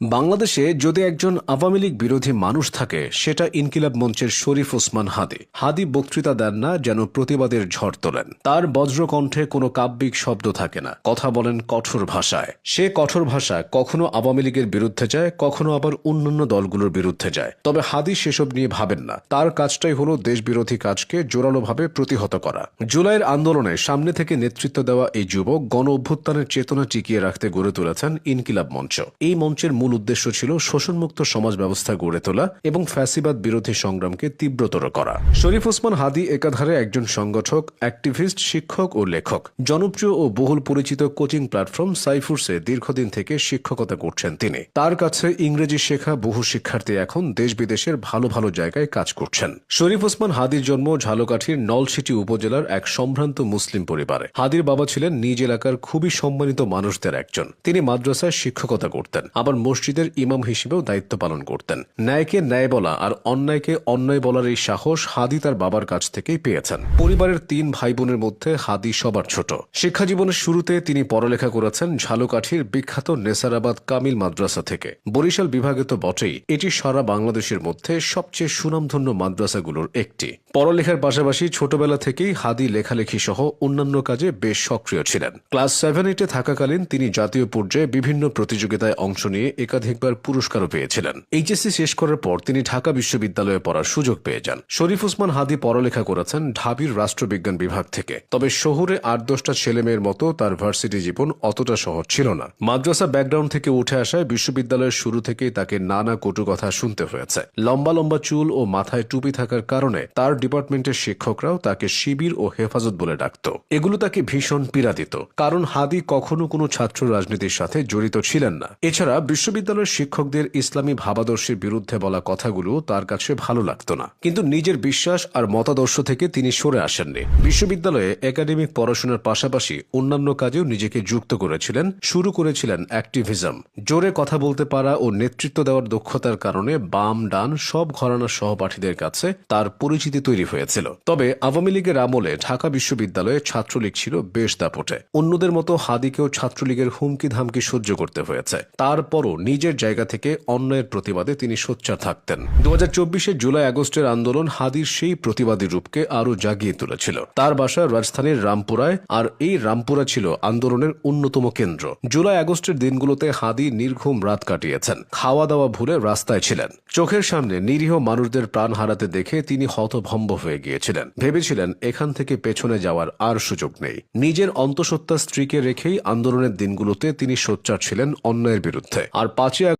বাংলাদেশে যদি একজন আওয়ামী লীগ বিরোধী মানুষ থাকে, সেটা ইনকিলাব মঞ্চের শরীফ ওসমান হাদি। হাদি বক্তৃতা দেন না, যেন প্রতিবাদের ঝড় তোলেন। তার বজ্রকণ্ঠে কোনো কাব্যিক শব্দ থাকে না। কথা বলেন কঠোর ভাষায়। সে কঠোর ভাষায় কখনো আওয়ামী লীগের বিরুদ্ধে যায়, কখনো আবার অন্যান্য দলগুলোর বিরুদ্ধে যায়। তবে হাদি সেসব নিয়ে ভাবেন না। তার কাজটাই হলো দেশবিরোধী কাজকে জোরালোভাবে প্রতিহত করা। জুলাইয়ের আন্দোলনে সামনে থেকে নেতৃত্ব দেওয়া এই যুবক গণ অভ্যুত্থানের চেতনা টিকিয়ে রাখতে গড়ে তুলেছেন ইনকিলাব মঞ্চ। এই মঞ্চের মূল উদ্দেশ্য ছিল শোষণমুক্ত সমাজ ব্যবস্থা গড়ে তোলা এবং ফ্যাসিবাদ বিরোধী সংগ্রামকে তীব্রতর করা। শরীফ ওসমান হাদি একাধারে একজন সংগঠক, অ্যাক্টিভিস্ট, শিক্ষক ও লেখক। জনপ্রিয় ও বহুল পরিচিত কোচিং প্ল্যাটফর্ম সাইফুর্সে দীর্ঘদিন থেকে শিক্ষকতা করছেন তিনি। তার কাছে ইংরেজি শেখা বহু শিক্ষার্থী এখন দেশ বিদেশের ভালো ভালো জায়গায় কাজ করছেন। শরীফ ওসমান হাদির জন্ম ঝালকাঠির নলসিটি উপজেলার এক সম্ভ্রান্ত মুসলিম পরিবারে। হাদির বাবা ছিলেন নিজ এলাকার খুবই সম্মানিত মানুষদের একজন। তিনি মাদ্রাসায় শিক্ষকতা করতেন। আবার মসজিদের ইমাম হিসেবেও দায়িত্ব পালন করতেন। ন্যায়কে ন্যায় বলা আর অন্যায়কে অন্যায় বলার এই সাহস হাদি তার বাবার কাছ থেকেই পেয়েছেন। পরিবারের তিন ভাই বোনের মধ্যে হাদি সবার ছোট। শিক্ষা জীবনের শুরুতে তিনি পড়ালেখা করেছেন ঝালুকাঠির বিখ্যাত নেসারাবাদ কামিল মাদ্রাসা থেকে। বরিশাল বিভাগে তো বটেই, এটি সারা বাংলাদেশের মধ্যে সবচেয়ে সুনামধন্য মাদ্রাসাগুলোর একটি। পড়ালেখার পাশাপাশি ছোটবেলা থেকেই হাদি লেখালেখি সহ অন্যান্য কাজে বেশ সক্রিয় ছিলেন। ক্লাস সেভেন এইটে থাকাকালীন তিনি জাতীয় পর্যায়ে বিভিন্ন প্রতিযোগিতায় অংশ নিয়ে একাধিকবার পুরস্কারও পেয়েছিলেন। এইচএসসি শেষ করার পর তিনি ঢাকা বিশ্ববিদ্যালয়ে পড়ার সুযোগ পেয়ে যান। শরীফ ওসমান হাদি পড়ালেখা করেছেন ঢাবির রাষ্ট্রবিজ্ঞান বিভাগ থেকে। তবে শহরে আট, দশটা ছেলে মেয়ের মতো তার ভার্সিটি জীবন অতটা সহজ ছিল না। মাদ্রাসা ব্যাকগ্রাউন্ড থেকে উঠে আসায় বিশ্ববিদ্যালয়ের শুরু থেকেই তাকে নানা কটু কথা শুনতে হয়েছে। লম্বা লম্বা চুল ও মাথায় টুপি থাকার কারণে তার ডিপার্টমেন্টের শিক্ষকরাও তাকে শিবির ও হেফাজত বলে ডাকত। এগুলো তাকে ভীষণ পীড়া দিত। কারণ হাদি কখনো কোনো ছাত্র রাজনীতির সাথে জড়িত ছিলেন না। এছাড়া বিশ্ববিদ্যালয়ের শিক্ষকদের ইসলামী ভাবাদর্শের বিরুদ্ধে বলা কথাগুলো তার কাছে ভালো লাগতো না। কিন্তু নিজের বিশ্বাস আর মতাদর্শ থেকে তিনি সরে আসেননি। বিশ্ববিদ্যালয়ে একাডেমিক পড়াশোনার পাশাপাশি অন্যান্য কাজেও নিজেকে যুক্ত করেছিলেন, শুরু করেছিলেন অ্যাক্টিভিজম। জোরে কথা বলতে পারা ও নেতৃত্ব দেওয়ার দক্ষতার কারণে বাম, ডান সব ঘরানার সহপাঠীদের কাছে তার পরিচিতি তৈরি হয়েছিল। তবে আওয়ামী লীগের আমলে ঢাকা বিশ্ববিদ্যালয়ে ছাত্রলীগ ছিল বেশ দাপটে। অন্যদের মতো হাদিকেও ছাত্রলীগের হুমকি ধামকি সহ্য করতে হয়েছে। তারপরও নিজের জায়গা থেকে অন্যায়ের প্রতিবাদে তিনি সোচ্চার থাকতেন। দু হাজার জুলাই আগস্টের আন্দোলন হাদির সেই প্রতিবাদী রূপকে আরও জাগিয়ে তুলেছিল। তার বাসা রাজধানীর রামপুরায়, আর এই রামপুরা ছিল আন্দোলনের অন্যতম কেন্দ্র। জুলাই আগস্টের দিনগুলোতে হাদি নির্ঘুম রাত কাটিয়েছেন। খাওয়া দাওয়া ভুলে রাস্তায় ছিলেন। চোখের সামনে নিরীহ মানুষদের প্রাণ হারাতে দেখে তিনি হতভম্ব হয়ে গিয়েছিলেন। ভেবেছিলেন এখান থেকে পেছনে যাওয়ার আর সুযোগ নেই। নিজের অন্তঃসত্ত্বা স্ত্রীকে রেখেই আন্দোলনের দিনগুলোতে তিনি সোচ্চার ছিলেন অন্যায়ের বিরুদ্ধে। আর পাঁচই